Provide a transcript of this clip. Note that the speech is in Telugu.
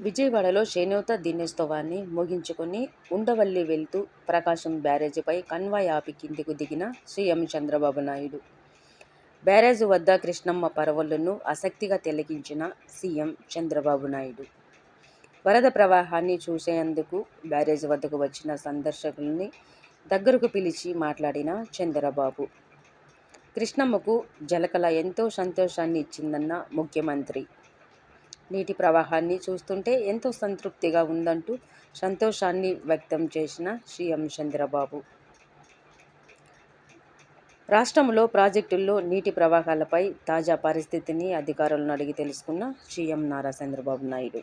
విజయవాడలో చేనేత దినోత్సవాన్ని ముగించుకొని ఉండవల్లి వెళ్తూ ప్రకాశం బ్యారేజీపై కన్వాయ్ ఆపి కిందికి దిగిన సీఎం చంద్రబాబు నాయుడు. బ్యారేజ్ వద్ద కృష్ణమ్మ పరవళ్ళను ఆసక్తిగా తిలకించిన సీఎం చంద్రబాబు నాయుడు. వరద ప్రవాహాన్ని చూసేందుకు బ్యారేజ్ వద్దకు వచ్చిన సందర్శకుల్ని దగ్గరకు పిలిచి మాట్లాడిన చంద్రబాబు కృష్ణమ్మకు జలకళ ఎంతో సంతోషాన్ని ఇచ్చిందన్న ముఖ్యమంత్రి. నీటి ప్రవాహాన్ని చూస్తుంటే ఎంతో సంతృప్తిగా ఉందంటూ సంతోషాన్ని వ్యక్తం చేసిన సీఎం చంద్రబాబు. రాష్ట్రంలో ప్రాజెక్టుల్లో నీటి ప్రవాహాలపై తాజా పరిస్థితిని అధికారులను అడిగి తెలుసుకున్న CM Nara Chandrababu Naidu.